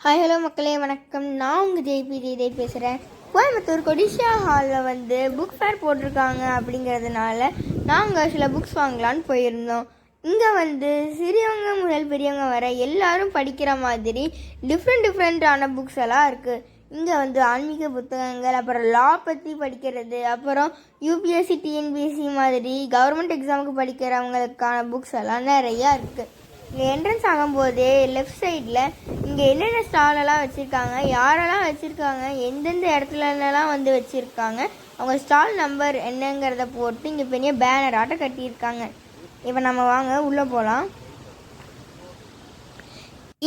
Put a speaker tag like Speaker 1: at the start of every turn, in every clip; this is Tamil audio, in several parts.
Speaker 1: ஹாய் ஹலோ மக்களே வணக்கம். நான் உங்கள் ஜெய்பி ஜெய்தேவ் பேசுகிறேன் கோயம்புத்தூர் கொடிஷா ஹாலில் வந்து புக் ஃபேர் போட்டிருக்காங்க அப்படிங்கிறதுனால நாங்கள் சில புக்ஸ் வாங்கலான்னு போயிருந்தோம். இங்கே வந்து சிறியவங்க முதல் பெரியவங்க வர எல்லாரும் படிக்கிற மாதிரி டிஃப்ரெண்ட் டிஃப்ரெண்ட்டான புக்ஸ் எல்லாம் இருக்குது இங்கே வந்து ஆன்மீக புத்தகங்கள் அப்புறம் லா பற்றி படிக்கிறது அப்புறம் யூபிஎஸ்சி டிஎன்பிஎஸ்சி மாதிரி கவர்மெண்ட் எக்ஸாமுக்கு படிக்கிறவங்களுக்கான புக்ஸ் எல்லாம் நிறையா இருக்குது இங்கே என்ட்ரன்ஸ் ஆகும்போதே லெஃப்ட் சைடில் இங்கே என்னென்ன ஸ்டாலெல்லாம் வச்சுருக்காங்க யாரெல்லாம் வச்சுருக்காங்க எந்தெந்த இடத்துலலாம் வந்து வச்சுருக்காங்க அவங்க ஸ்டால் நம்பர் என்னங்கிறத போட்டு இங்கே பெரிய பேனர் ஆட்ட கட்டியிருக்காங்க. இப்போ நம்ம வாங்க உள்ளே போகலாம்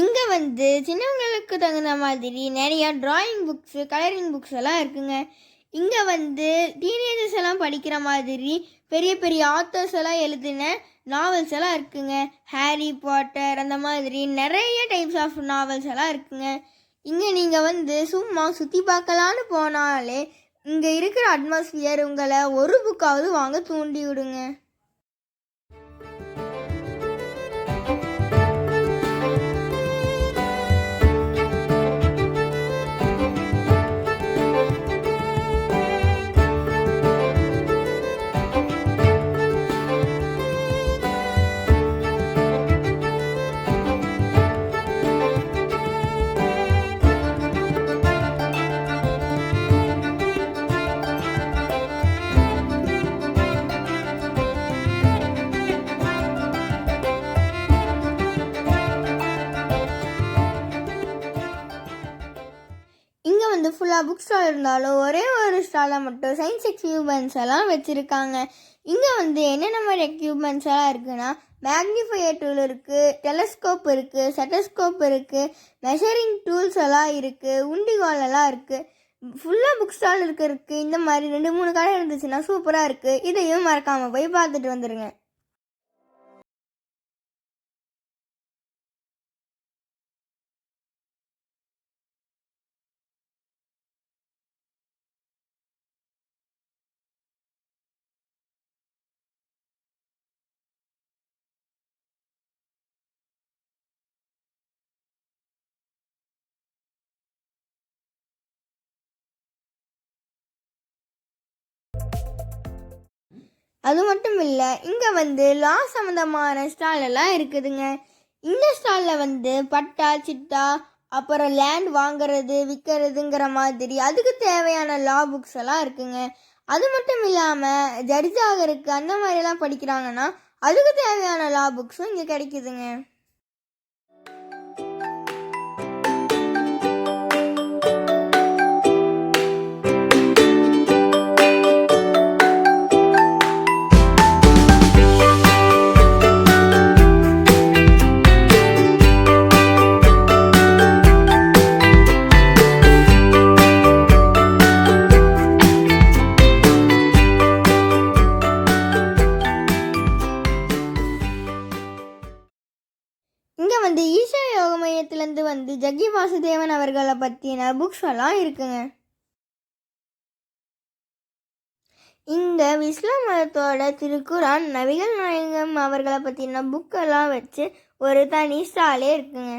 Speaker 1: இங்கே வந்து சின்னவங்களுக்கு தகுந்த மாதிரி நிறையா ட்ராயிங் புக்ஸு கலரிங் புக்ஸ் எல்லாம் இருக்குங்க. இங்கே வந்து டீனேஜர்ஸ் எல்லாம் படிக்கிற மாதிரி பெரிய பெரிய ஆத்தர்ஸ் எல்லாம் எழுதின நாவல்ஸ் எல்லாம் இருக்குங்க. ஹாரி பாட்டர் அந்த மாதிரி நிறைய டைப்ஸ் ஆஃப் நாவல்ஸ் எல்லாம் இருக்குங்க. இங்கே நீங்கள் வந்து சும்மா சுற்றி பார்க்கலான்னு போனாலே இங்கே இருக்கிற அட்மாஸ்பியர் உங்களை ஒரு புக்காவது வாங்க தூண்டி விடுங்க. எல்லா புக் ஸ்டால் இருந்தாலும் ஒரே ஒரு ஸ்டாலில் மட்டும் சயின்ஸ் எக்யூப்மெண்ட்ஸ் எல்லாம் வச்சுருக்காங்க. இங்கே வந்து என்னென்ன மாதிரி எக்யூப்மெண்ட்ஸ் எல்லாம் இருக்குன்னா மேக்னிஃபையர் டூல் இருக்குது டெலஸ்கோப் இருக்குது செட்டஸ்கோப் இருக்குது மெஷரிங் டூல்ஸ் எல்லாம் இருக்குது உண்டிகால் எல்லாம் இருக்குது ஃபுல்லாக புக் ஸ்டால் இருக்கிறதுக்கு இந்த மாதிரி ரெண்டு மூணு கடை இருந்துச்சுன்னா சூப்பராக இருக்குது இதையும் மறக்காமல் போய் பார்த்துட்டு வந்துடுங்க அது மட்டும் இல்லை இங்கே வந்து லா சம்மந்தமான ஸ்டாலெல்லாம் இருக்குதுங்க. இந்த ஸ்டாலில் வந்து பட்டா சிட்டா அப்புறம் லேண்ட் வாங்குறது விற்கிறதுங்கிற மாதிரி அதுக்கு தேவையான லா புக்ஸ் எல்லாம் இருக்குங்க. அது மட்டும் இல்லாமல் ஜட்ஜ் ஆகிறதுக்கு அந்த மாதிரிலாம் படிக்கிறாங்கன்னா அதுக்கு தேவையான லா புக்ஸும் இங்கே கிடைக்குதுங்க. இங்கே வந்து ஈஷா யோக மையத்துலேருந்து வந்து ஜக்கி வாசுதேவன் அவர்களை பற்றின புக்ஸ் எல்லாம் இருக்குங்க. இந்த இஸ்லாம் மதத்தோட திருக்குரான் நபிகள் நாயகம் அவர்களை பற்றின புக்கெல்லாம் வச்சு ஒரு தனி ஸ்டாலே இருக்குங்க.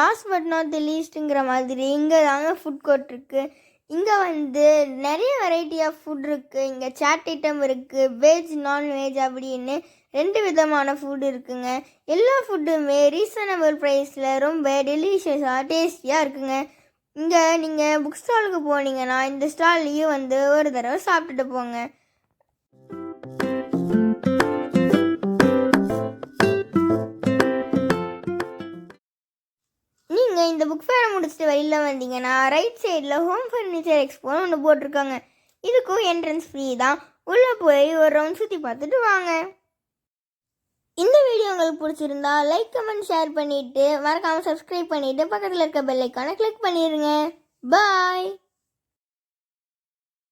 Speaker 1: லாஸ்ட் பட் நாட் தி லீஸ்ட்டுங்கிற மாதிரி இங்கே தாங்க ஃபுட் கோர்ட் இருக்குது இங்கே வந்து நிறைய வெரைட்டி ஆஃப் ஃபுட் இருக்குது இங்கே சாட் ஐட்டம் இருக்குது வெஜ் நான்வெஜ் அப்படின்னு ரெண்டு விதமான ஃபுட் இருக்குங்க. எல்லா ஃபுட்டுமே ரீசனபிள் ப்ரைஸில் ரொம்ப டெலிஷியஸாக டேஸ்டியாக இருக்குங்க. இங்கே நீங்கள் புக் ஸ்டாலுக்கு போனீங்கன்னா இந்த ஸ்டால்லையும் வந்து ஒரு தடவை சாப்பிட்டுட்டு போங்க. நீங்கள் இந்த புக் ஃபேரை முடிச்சுட்டு வெளியில் வந்தீங்கன்னா ரைட் சைடில் ஹோம் ஃபர்னிச்சர் எக்ஸ்போன்னு ஒன்று போட்டிருக்காங்க. இதுக்கும் என்ட்ரன்ஸ் ஃப்ரீ தான். உள்ளே போய் ஒரு ரவுண்ட் சுற்றி பார்த்துட்டு வாங்க. இந்த வீடியோ உங்களுக்கு பிடிச்சிருந்தா லைக் கமெண்ட் ஷேர் பண்ணிவிட்டு மறக்காமல் சப்ஸ்கிரைப் பண்ணிவிட்டு பக்கத்தில் இருக்க பெல்லைக்கான கிளிக் பண்ணிடுங்க பாய்